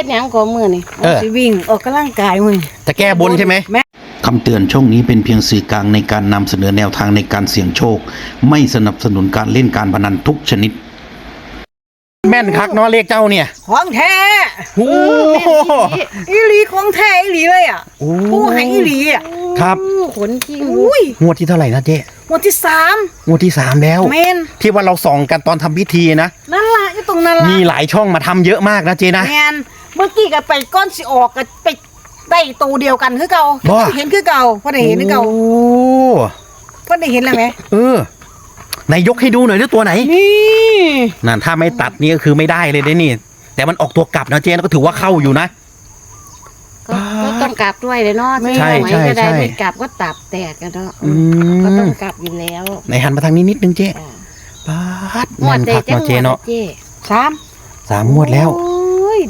เฮ็ดหยังก็มื้อนี่เออ สิวิ่งออกกำลังกายมื้อนี้จะแก้บนใช่ไหม แม่คำเตือนช่องนี้เป็นเพียงสื่อกลางในการนำเสนอแนวทางในการเสี่ยงโชค ไม่สนับสนุนการเล่นการพนันทุกชนิด แม่นคักเนาะเลขเจ้าเนี่ยของแท้โอ้โห อีหลีของแท้อีหลีเลยอะโอ้ผู้ให้อีหลีอะครับขนจริงอุ้ยงวดที่เท่าไหร่นะเจ๊หมวดที่สามงวดที่สามแล้ว เมนที่ว่าเราส่องกันตอนทำพิธีนะ นั่นล่ะอยู่ตรงนั้นล่ะมีหลายช่องมาทำเยอะมากนะเจ๊นะ แมนเมื่อกี้ก็ไปก้อนสิออกก็ไปได้ตัวเดียวกันคือเก่าบ่ เห็นคือเก่าพอได้เห็นคือเก่าโอ้พอได้เห็นแล้วไหมเออไหนยกให้ดูหน่อยด้วยตัวไหนนี่นั่นถ้าไม่ตัดนี่ก็คือไม่ได้เลยเด้นี่ แต่มันออกตัวกลับนะเจ๊ก็ถือว่าเข้าอยู่นะ ก็ก็ต้องกลับด้วยเลยเนาะใช่ใช่จะได้ใช่ไม่กลับก็ตับแตกกันเนาะอืก็ต้อมงกลับอยู่แล้วไหนหันมาทางนี้นิดนึงเจ๊อ่าป๊าดงวแม่ดนเดคักจังเนาะเจ๊หวเนาะดเจ๊สามสามงวดแล้ว โอ้ย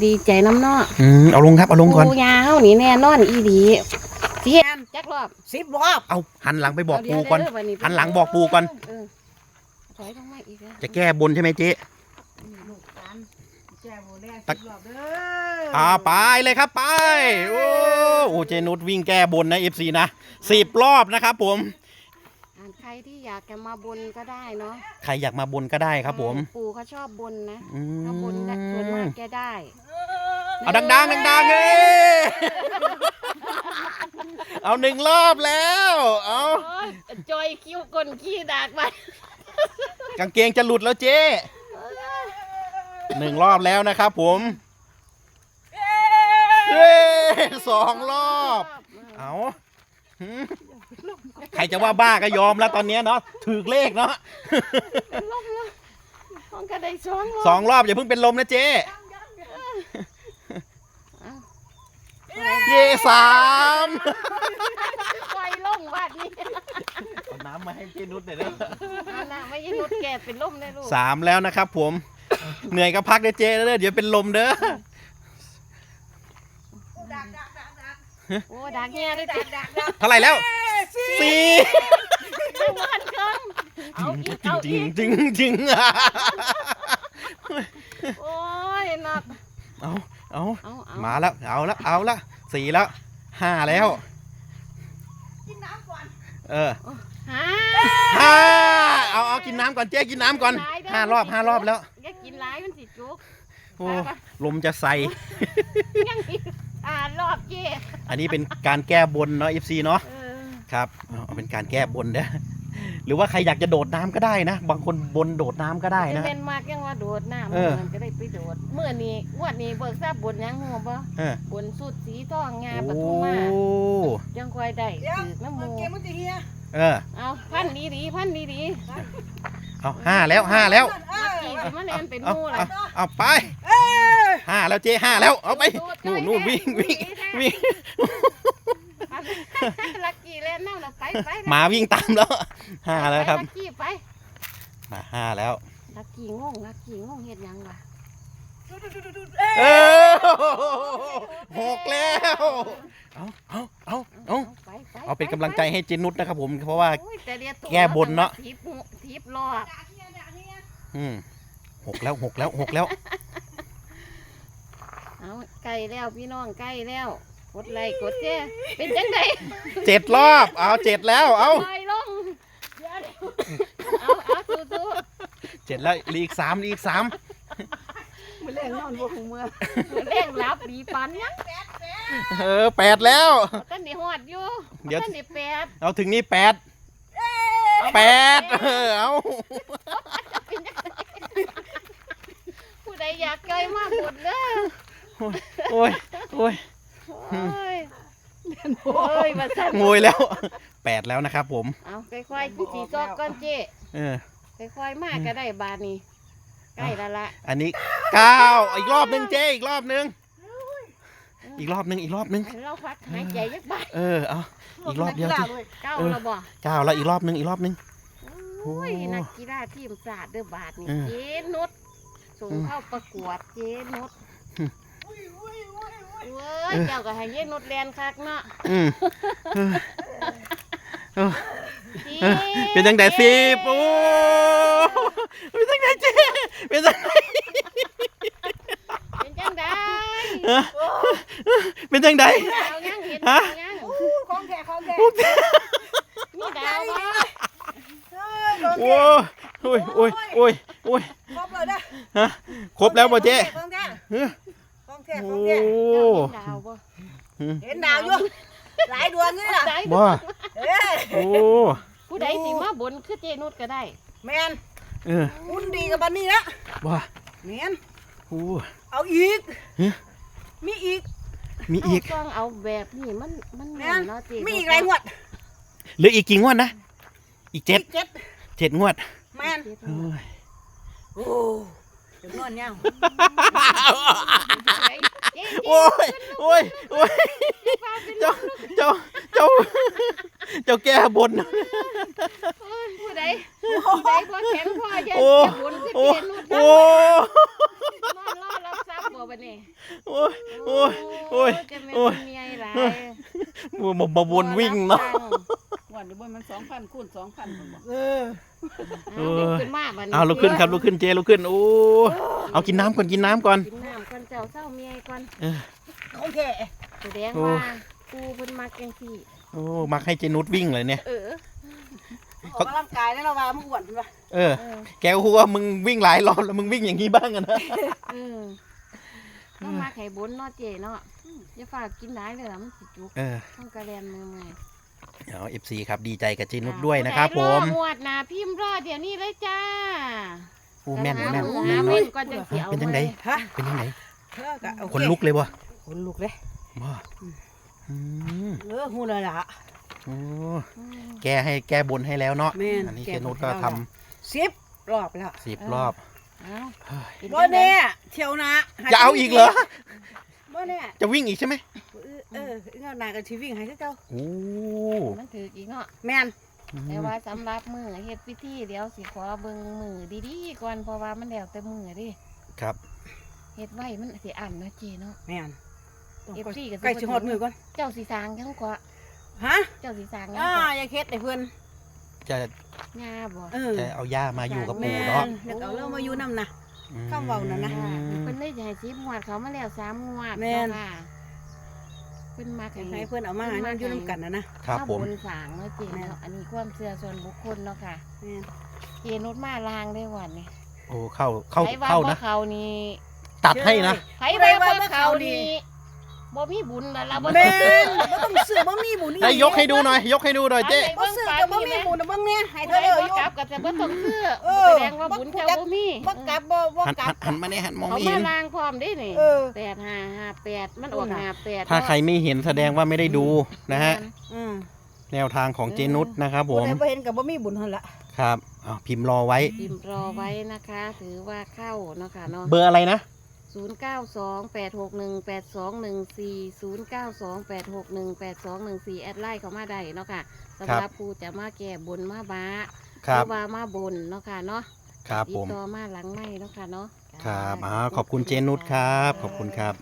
ดีใจน้ำเนาะอืมเอาลงครับเอาลงก่อนปูยาเฮานี่แน่นอนอีดีเสียนจักรอบสิบรอบเอาหันหลังไปบอกเาเดี๋ปูยวก่อนเดี๋ยววันนี้หันหลังบอกปูก่อนเออถอยลงมาอีกแล้วจะแก้บนใช่ไหมเจ๊แจ้โบแดงตัสิกบรอบเด้อ่าไปเลยครับไปโอ้โหเจนุชวิ่งแก้บนนะเอฟซีนะสิบรอบนะครับผมอ่าน ใครที่อยากจะมาบนก็ได้เนาะใครอยากมาบนก็ได้ครับผมปู่เขาชอบบนนะอืมถ้าบนได้ส่วนมากแกได้เอาดังๆดังๆเอ้ยเอาหนึ่งรอบแล้วเอาโอ้ยจอยคิ้วกลขี้ดากไปกางเกงจะหลุดแล้วเจ๊หนึ่งรอบแล้วนะครับผมเย้สองรอบ เอาหืม ใครจะว่าบ้าก็ยอมแล้วตอนเนี้ยเนาะถือเลขเนาะห้องกระไดสองสองรอบอย่าเพิ่งเป็นลมนะเจ๊เย่สามไฟลงวัดนี่เอาน้ำมาให้เจนุชหน่อยเด้ออันน่ะไม่ใช่นุดแกเป็นล่มได้ลูกสามแล้วนะครับผม เหนื่อยก็พักเด้อเจ๊เด้อเดี๋ยวเป็นลมเด้อโอ้ดักเงี้ยได้ติดดักเท่าไหร่แล้ว สี่วันครั้งเอาอีกจริเอางจริอีงกจริงจริงโอ้ยนักเอาเอาเอาเอามาแล้วเอาละเอาละสี่แล้วห้าแล้วเออฮะห้าเอาเอากินน้ำก่อนเจ๊กินน้ำก่อนห้ารอบห้ารอบแล้ว อย่ากินหลายมันสิจุกโอ้ลมจะใส่ยังอีกอ่ารอบเจ๊อันนี้เป็นการแก้บนเนาะ FC เนาะ เออ ครับเอาเอาเป็นการแก้บนเด้อหรือว่าใครอยากจะโดดน้ำก็ได้นะ บางคนบนโดดน้ำก็ได้นะเป็นมากยังว่าโดดน้ำเออ มันก็ได้ไปโดดเมื่อนี้งวดนี้เบิกทราบบนยังหัวบ่เออบนสุดสีทองงาโอ้ปทุมมายังคอยได้เดี๋ยวถือน้ำมัมูนเกมมันจะเฮียเออเอาพันดีดีๆพันดีดีเอาห้าแล้วห้าแล้ว เอๆมาอกี่สิมาเล่นเป็นเอาหมูเอาล่ะเอาไปเออห้าแล้วเจ๊ห้าแล้วเอาไปนู่นนู่นวิ่งวิ่งวิ่ง ลักกี้เล่นน้ำเราไปไปหมาวิ่งตามแล้วห้าแล้วครับลักกี้ไปมาห้าแล้วลักกี้งงลักกี้งงเฮ็ดหยังวะเออหกแล้วเอาเอาเอาเอาไปไปเอาเป็นกำลังใจให้เจนุชนะครับผมเพราะว่าโอ้ยแต่เดี๋ยวตัวแก้บนเนาะทิปหูทิปรอบอืมหกแล้วหกแล้วหกแล้ว เอาใกล้แล้วพี่น้องใกล้แล้ว กดไลค์กดแชร์เป็นจังไดเจ็ดรอบ เอาเจ็ดแล้ว เอาลอยลงเอาเอาสู้เจ็ดแล้วอีกสามอีกสามมันเล่นนอนบวของเมื่อๆเร่งรับดีปันยังเออแปดแล้วท่านนี่ฮอดอยู่เดี๋ยวท่านนี่แปดเอาถึงนี่แปดแปดเออเอาผู้ใดอยากไกลมากหมดเด้อโอ้ยโอ้ย โอ้ยโอ้ยมาสั่นงวยแล้วแปดแล้วนะครับผม เอาค่อยๆจีจีซอกก้อนเจ้เออ ค่อยๆมากก็ได้บาทนี้ใกล้และละอันนี้เก้าอีกรอบหนึ่งเจ๊อีกรอบหนึ่งอีกรอบหนึ่งอีกรอบหนึ่งให้เราพักหายใจยักบาทเออเอาอีกรอบเดียวสิเก้าเออเราบ่เก้าแล้วอีกรอบหนึ่งอีกรอบหนึ่งโอ้ยโอ้นักกีฬาทีมศาสตร์เด้อบาทนี่เออเจนุชส่งอืมเข้าประกวดเจนุช อืมเว้ยเจ้าก็ให้เจนุชแลนคักเนาะอืมเออเออเจ๊เป็นจังไดสิบโอ้เป็นจังไดเจ๊เป็นจังไดเป็นจังไดเอเป็นจังไดดาวยังเห็นฮะดาวยังของแท้ของแท้มีดาวบ่เออของโอ้แท้โอ้ยโอ้ยโอ้ยโอ้ยครบเลยนะฮะครบแล้วป่ะเจ๊ของแท้เฮ้ยของแท้โอ ของแท้้เจ้าเห็นดาวบ่เห็นดาวอยู่หลายดวงนี่ล่ะได้บ่เอ้ยโอ้ผู้ใดสิมาบนคือเจนุชก็ได้แมนเอออุ่นดีกับบันนี้นะบ่แมนโอ้เอาอีกฮะมีอีก มีอีกเาต้องเอาแบบนี้มันมันแมแม่นนเนาะเจมีอีกหลายงวดเหลืออีกกี่งวดนะ อีกเจ็ดอีกเจ็ดเจ็ดงวดแมนเจ็ดโอ้ยโอ้เดี๋ยวนอนยังเจ๊ โอ้ยโอ้ยโอ้ยเจ้าเจ้าเจ้าเจ้าแก้บนผู้ใดผู้ใดบ่แข็งพอจะโอ้จะบนคือโอ้เจนุชโอ้นอนรอรับทรัพย์ บ่บัดนี้โอ้ยโอ้ยโอ้ยจะแม่นโอ้ยเมียหลายมามาวนวิ่งเนาะวันนี้บนมันสองพันคูณสองพันผมบอกเออเอาลุกขึ้นมาบัดนี้เอาลุกขึ้นครับลุกขึ้นเจลุกขึ้นโอ้เอากินน้ำก่อนกินน้ำก่อน กินน้ำก่อนเจ้าเศร้าเมียก่อนของแท้แสดงโอ้ว่ากูเพิ่นมักจังซี่โอ้มักให้เจนุชวิ่งเลยเนี่ย เออออกกำลังกายแล้วเราว่ามึงอ้วนปะเออ เออแกก็พูดว่ามึงวิ่งหลายรอบแล้วมึงวิ่งอย่างนี้บ้างอะนะ เออ ต้องมาไข่บนเนาะเจเนาะอย่าฝากกินหลายเลยล่ะมันสิจุกเออต้องกระแลนมือใหม่เอาเอฟซีครับดีใจกับเจนุชด้วยนะครับ ผมหมวดหนาพิมพ์รอเดี๋ยวนี้เลยจ้าโอ้แม่นหาแม่นหมูแม่หานน้อเม่ยนก่อนจังสิเอาเป็นจังไดฮะเป็นยังไงเออก็โอเคคนลุกเลยวะคนลุกเลยว้าอืมเออหูเลยล่ะโอ้อืมแกให้แก้บนให้แล้วเนาะแม่นอันนี้แก้เจบนนุชก็ให้ทำแล้วสิบรอบแล้วสิบรอบเอาเฮ้ยกิน บ่แน่เที่ยวนะจะเอาอีกเหรอบ่แน่จะวิ่งอีกใช่ไหมเออเออเงาหนากับชีวิ่งให้คือเก่าโอ้มันถืออีกเนาะแม่นแต่ว่าสำหรับมือเฮ็ดพิธีเดี๋ยวสิขอเบิ่งมือดีๆก่อนเพราะว่ามันแล้วแต่มือดิครับเฮ็ดไว้มันสิอันนะเจเนาะแม่นต้อง FC ก็สิใกล้สิฮอดมือก่อนเจ้าสีสร้างยังกว่าฮะเจ้าสีสร้างยังอ่ากว่าอย่าเฮ็ดให้เพิ่น จะหญ้าบ่เออจะเอาย่ามาอยู่กับแม่ปู่เนาะนเดี๋ยวเอาเรื่องมาอยู่นำนะอืมคำเว้านั่นนะอ่าเพิ่นได้จะให้สิบงวดเขามาแล้วสามงวดแม่นเนาะค่ะเพิ่นมาให้ให้เพิ่นเอามาให้นำอยู่นำกันนะนะครับผมบนสร้างเนาะเจเนาะอันนี้ความเชื่อส่วนบุคคลเนาะค่ะ แม่นเจนุดมาลางได้วันนี่โอ้เข้าเข้าไผว่าเข้าบ่นะ เขานี่ตัดให้นะ ไผว่าบ่เขานี่ บ่มีบุญแล้วล่ะบ่แม่นบ่ต้องซื้อบ่มีบุญได้ยกให้ดูหน่อย ยกให้ดูหน่อยเจ๊บ่ซื้อก็บ่มีบุญนะเบิ่งเนี่ยให้ผู้เธใดอเลยบ่อยู่กลับก็จะบ่ต้องซื้อเออแสดงว่าบุญเจ้าบ่มีบ่กลับบ่บ่หันกลัหับนหันมาเนี่ยหันมองเขาไม่มาเห็นลางพร้อมได้นี่เออ8558มันออก58ถ้าใครไม่เห็นแสดงว่าไม่ได้ดูนะฮะอืมแนวทางของเจนุสนะครับผผู้มใดบ่เห็นก็บ่มีบุญหั่นล่ะครับเอาพิมพ์รอไว้พิมพ์รอไว้นะคะ ถือว่าเข้าเนาะค่ะเนาะเบอร์อะไรนะ ศูนย์เก้าสองแปดหกหนึ่งแปดสองหนึ่งสี่ศูนย์เก้าสองแปดหกหนึ่งแปดสองหนึ่งสี่แอดไลน์เขามาได้เนาะค่ะสำหรับผู้จะมาแก่บนมาบ้าครับหอว่ามาบนเนาะค่ะเนาะครับติผดม ต่อมาหลังไม่เนาะค่ะเนาะ ครับอ่าขอบคุณเจนุสครับ ขอบคุณครับ